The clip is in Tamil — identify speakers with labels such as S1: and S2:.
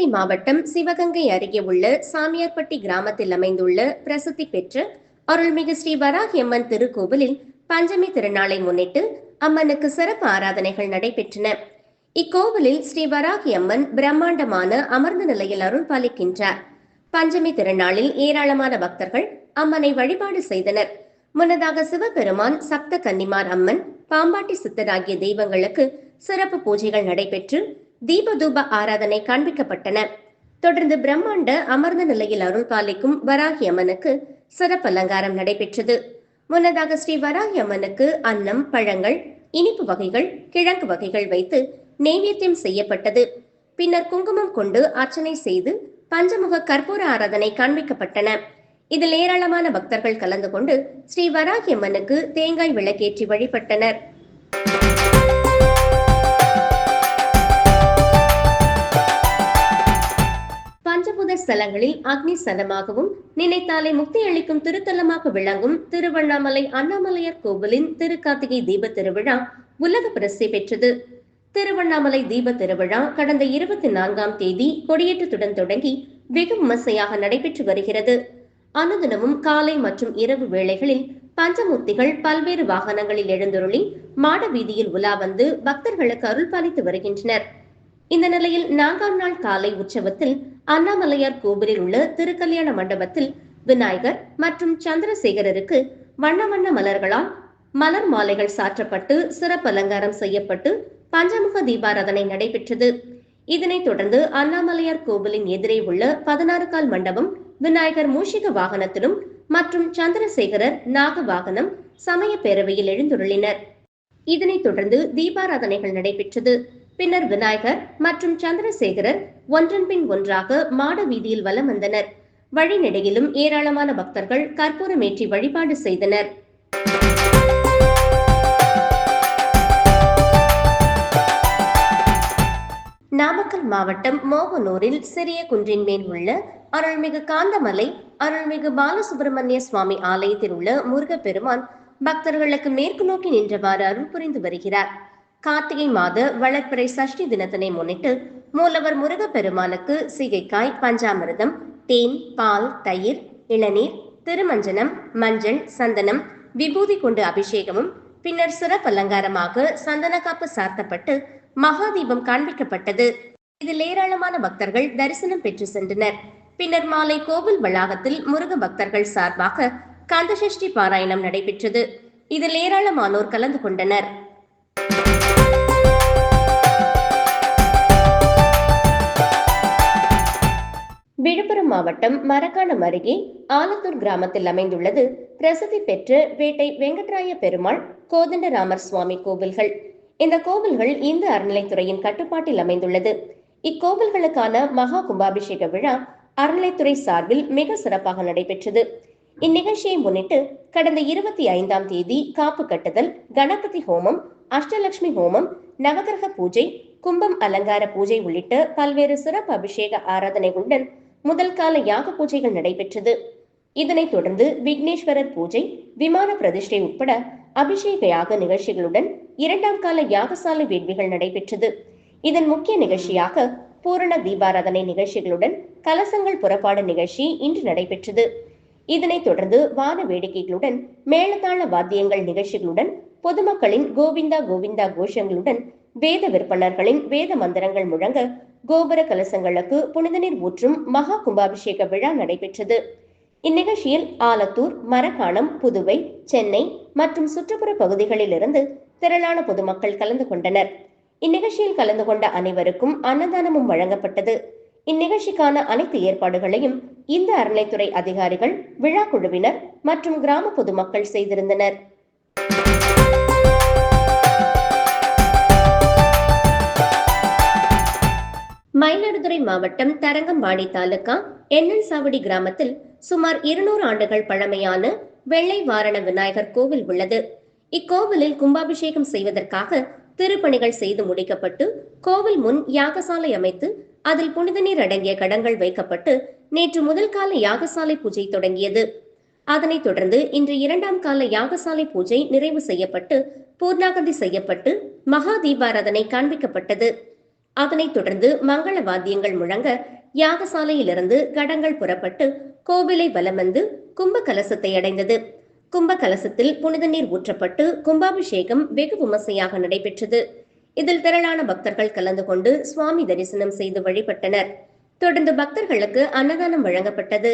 S1: சிவகங்கை மாவட்டம் சிவகங்கை அருகே உள்ள சாமியார்பட்டி கிராமத்தில் அமைந்துள்ள பிரசித்தி பெற்ற அருள்மிகு ஸ்ரீ வராகியம்மன் திருக்கோவிலில் பஞ்சமி திருநாளை முன்னிட்டு அம்மனுக்கு சிறப்பு ஆராதனைகள் நடைபெற்றன. இக்கோவிலில் ஸ்ரீ வராகியம்மன் பிரம்மாண்டமான அமர்ந்த நிலையில் அருள் பாலிக்கின்றார். பஞ்சமி திருநாளில் ஏராளமான பக்தர்கள் அம்மனை வழிபாடு செய்தனர். முன்னதாக சிவபெருமான் சப்த கன்னிமார் அம்மன் பாம்பாட்டி சித்தர் ஆகிய தெய்வங்களுக்கு சிறப்பு பூஜைகள் நடைபெற்று தீபதூப ஆராதனை காண்பிக்கப்பட்டன. தொடர்ந்து பிரம்மாண்ட அமர்ந்த நிலையில் அருள் பாலிக்கும் வராகி அம்மனுக்கு சிறப்பு அலங்காரம் நடைபெற்றது. முன்னதாக ஸ்ரீ வராகி அம்மனுக்கு அன்னம் பழங்கள் இனிப்பு வகைகள் கிழங்கு வகைகள் வைத்து நெய்வேத்தியம் செய்யப்பட்டது. பின்னர் குங்குமம் கொண்டு அர்ச்சனை செய்து பஞ்சமுக கற்பூர ஆராதனை காண்பிக்கப்பட்டன. இதில் ஏராளமான பக்தர்கள் கலந்து கொண்டு ஸ்ரீ வராகி அம்மனுக்கு தேங்காய் விளக்கேற்றி வழிபட்டனர். பஞ்சபூத அக்னி சனமாகவும் நினைத்தாலே முக்தி அளிக்கும் திருத்தலமாக விளங்கும் திருவண்ணாமலை அண்ணாமலையார் கோவிலின் திருக்கார்த்திகை தீப திருவிழா உலக பிரசித்தி பெற்றது. திருவண்ணாமலை தீப திருவிழா கடந்த இருபத்தி நான்காம் தேதி கொடியேற்றத்துடன் தொடங்கி வெகு விமர்சையாக நடைபெற்று வருகிறது. அனுதினமும் காலை மற்றும் இரவு வேளைகளில் பஞ்சமூர்த்திகள் பல்வேறு வாகனங்களில் எழுந்தருளி மாட வீதியில் உலா வந்து பக்தர்களுக்கு அருள் பாலித்து வருகின்றனர். இந்த நிலையில் நான்காம் நாள் காலை உற்சவத்தில் அண்ணாமலையார் கோபுரில் உள்ள திருக்கல்யாண மண்டபத்தில் விநாயகர் மற்றும் சந்திரசேகரருக்கு வண்ண வண்ண மலர்களால் மலர் மாலைகள் சாற்றப்பட்டு சிறப்பு அலங்காரம் செய்யப்பட்டு பஞ்சமுக தீபாராதனை நடைபெற்றது. இதனைத் தொடர்ந்து அண்ணாமலையார் கோவிலின் எதிரே உள்ள பதினாறு கால் மண்டபம் விநாயகர் மூஷிக வாகனத்திலும் மற்றும் சந்திரசேகரர் நாக வாகனம் சமய பேரவையில் எழுந்துருளினர். இதனைத் தொடர்ந்து தீபாராதனைகள் நடைபெற்றது. பின்னர் விநாயகர் மற்றும் சந்திரசேகரர் ஒன்றன் பின் ஒன்றாக மாட வீதியில் வலம் வந்தனர். வழிநெடுகிலும் ஏராளமான பக்தர்கள் கற்பூரமேற்றி வழிபாடு செய்தனர். நாமக்கல் மாவட்டம் மோகனூரில் சிறிய குன்றின் மேல் உள்ள அருள்மிகு காந்தமலை அருள்மிகு பாலசுப்பிரமணிய சுவாமி ஆலயத்தில் உள்ள முருகப்பெருமான் பக்தர்களுக்கு மேற்கு நோக்கி நின்றவாறு அருள் புரிந்து வருகிறார். கார்த்திகை மாத வளர்ப்பிறை சஷ்டி தினத்தினை முன்னிட்டு மூலவர் முருகப்பெருமானுக்கு சிகைக்காய் பஞ்சாமிரதம் தேன் பால் தயிர் இளநீர் திருமஞ்சனம் மஞ்சள் சந்தனம் விபூதி கொண்டு அபிஷேகமும் பின்னர் சிறப்பு அலங்காரமாக சந்தனக்காப்பு சாத்தப்பட்டு மகாதீபம் காண்பிக்கப்பட்டது. இதில் ஏராளமான பக்தர்கள் தரிசனம் பெற்று சென்றனர். பின்னர் மாலை கோவில் வளாகத்தில் முருக பக்தர்கள் சார்பாக கந்தசஷ்டி பாராயணம் நடைபெற்றது. இதில் ஏராளமானோர் கலந்து கொண்டனர். விழுப்புரம் மாவட்டம் மரக்காணம் அருகே ஆலத்தூர் கிராமத்தில் அமைந்துள்ளது பிரசித்தி பெற்ற வேட்டை வெங்கட்ராய பெருமாள் கோதண்டராமர் சுவாமி கோவில்கள். இந்த கோவில்கள் இந்து அறநிலைத்துறையின் கட்டுப்பாட்டில் அமைந்துள்ளது. இக்கோவில்களுக்கான மகா கும்பாபிஷேக விழா அறநிலைத்துறை சார்பில் மிக சிறப்பாக நடைபெற்றது. இந்நிகழ்ச்சியை முன்னிட்டு கடந்த இருபத்தி ஐந்தாம் தேதி காப்பு கட்டுதல் கணபதி ஹோமம் அஷ்டலட்சுமி ஹோமம் நவகிரக பூஜை கும்பம் அலங்கார பூஜை உள்ளிட்ட பல்வேறு சிறப்பு அபிஷேக ஆராதனைகளுடன் முதல் கால யாக பூஜைகள் நடைபெற்றது. இதனைத் தொடர்ந்து விக்னேஸ்வரர் பூஜை விமான பிரதிஷ்டை உட்பட அபிஷேக யாக நிகழ்ச்சிகளுடன் இரண்டாம் கால யாகசாலை வேள்விகள் நடைபெற்றது. இதன் முக்கிய நிகழ்ச்சியாக பூரண தீபாராதனை நிகழ்ச்சிகளுடன் கலசங்கள் புறப்பாடு நிகழ்ச்சி இன்று நடைபெற்றது. இதனைத் தொடர்ந்து வான வேடிக்கைகளுடன் மேளதாள வாத்தியங்கள் நிகழ்ச்சிகளுடன் பொதுமக்களின் கோவிந்தா கோவிந்தா கோஷங்களுடன் வேத விற்பனர்களின் வேத மந்திரங்கள் முழங்க கோபுர கலசங்களுக்கு புனித நீர் ஊற்றும் மகா கும்பாபிஷேக விழா நடைபெற்றது. இந்நிகழ்ச்சியில் ஆலத்தூர் மரக்காணம் புதுவை சென்னை மற்றும் சுற்றுப்புற பகுதிகளிலிருந்து திரளான பொதுமக்கள் கலந்து கொண்டனர். இந்நிகழ்ச்சியில் கலந்து கொண்ட அனைவருக்கும் அன்னதானமும் வழங்கப்பட்டது. இந்நிகழ்ச்சிக்கான அனைத்து ஏற்பாடுகளையும் இந்த அறநிலைத்துறை அதிகாரிகள் விழா குழுவினர் மற்றும் கிராம பொதுமக்கள் செய்திருந்தனர். மாவட்டம் தரங்கம்பாடி தாலுகா எண்ணன் சாவடி கிராமத்தில் சுமார் இருநூறு ஆண்டுகள் பழமையான வெள்ளை வாரண விநாயகர் கோவில் உள்ளது. இக்கோவிலில் கும்பாபிஷேகம் செய்வதற்காக திருப்பணிகள் செய்து முடிக்கப்பட்டு கோவில் முன் யாகசாலை அமைத்து அதில் புனித நீர் அடங்கிய கடங்கள் வைக்கப்பட்டு நேற்று முதல் கால யாகசாலை பூஜை தொடங்கியது. அதனைத் தொடர்ந்து இன்று இரண்டாம் கால யாகசாலை பூஜை நிறைவு செய்யப்பட்டு பூர்ணாகதி செய்யப்பட்டு மகா தீபாராதனை காண்பிக்கப்பட்டது. அதனைத் தொடர்ந்து மங்கள வாத்தியங்கள் முழங்க யாகசாலையிலிருந்து கடங்கள் புறப்பட்டு கோவிலை வலம் வந்து கும்ப கலசத்தை அடைந்தது. கும்ப கலசத்தில் புனித நீர் ஊற்றப்பட்டு கும்பாபிஷேகம் வெகு விமர்சையாக நடைபெற்றது. இதில் திரளான பக்தர்கள் கலந்து கொண்டு சுவாமி தரிசனம் செய்து வழிபட்டனர். தொடர்ந்து பக்தர்களுக்கு அன்னதானம் வழங்கப்பட்டது.